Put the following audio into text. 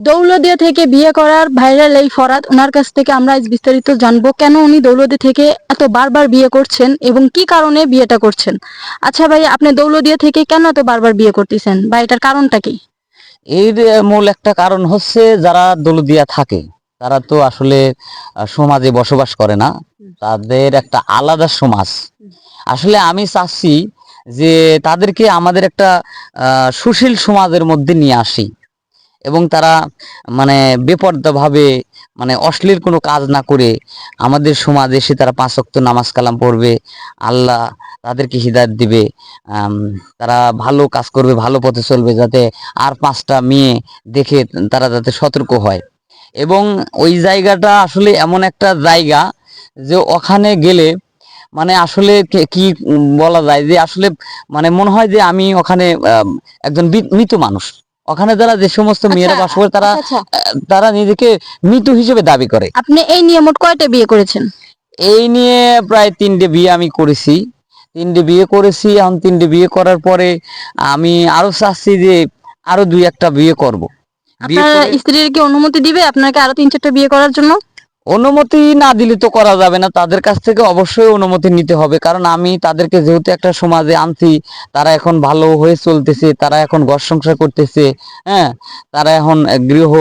দৌলদিয়া থেকে বিয়ে করার ভাইরাল এই ফরাদ ওনার কাছ থেকে আমরা আজ বিস্তারিত জানব কেন উনি দৌলদিয়া থেকে এত বারবার বিয়ে করছেন এবং কি কারণে বিয়েটা করছেন। আচ্ছা ভাই আপনি দৌলদিয়া থেকে কেন এত বারবার বিয়ে করতেছেন? বা এটার কারণটা কি? এর মূল একটা কারণ হচ্ছে যারা দৌলদিয়া থাকে তারা তো আসলে সমাজে বসবাস করে না। তাদের একটা আলাদা সমাজ। আসলে আমি চাচ্ছি যে তাদেরকে আমাদের একটা আহ, সুশীল সমাজের মধ্যে নিয়ে আসি। এবং তারা মানে বেপর্দাভাবে মানে অশ্লীল কোনো কাজ না করে আমাদের সমাজে এসে তারা পাঁচ ওয়াক্ত নামাজ কালাম পড়বে। আল্লাহ তাদেরকে হিদায়ত দিবে। তারা ভালো কাজ করবে, ভালো পথে চলবে যাতে আর পাঁচটা মেয়ে দেখে তারা যাতে সতর্ক হয়। এবং ওই জায়গাটা আসলে এমন একটা জায়গা যে ওখানে গেলে মানে আসলে কি বলা যায় যে আসলে মানে মনে হয় যে আমি ওখানে একজন মৃত মানুষ। ওখানে যারা যে সমস্ত মেয়েরা আচ্ছা, বাস করে তারা আচ্ছা, আচ্ছা। তারা নিজেকে মৃত হিসেবে দাবি করে। আপনি এই নিয়ে মোট কয়টা বিয়ে করেছেন? এই নিয়ে প্রায় তিনটে বিয়ে আমি করেছি। তিনটে বিয়ে করেছি এখন তিনটে বিয়ে করার পরে আমি আরও চাচ্ছি যে আরও দুই একটা বিয়ে করব। আপনার স্ত্রীর কি অনুমতি দিবে আপনাকে আরও তিন চারটা বিয়ে করার জন্য? অনুমতি না দিলে তো করা যাবে না। তাদের কাছ থেকে অবশ্যই অনুমতি নিতে হবে। কারণ আমি তাদেরকে যেহেতু একটা সমাজে আনছি, তারা এখন ভালো হয়ে চলতেছে, তারা এখন ঘর সংসার করতেছে হ্যাঁ? তারা এখন গৃহ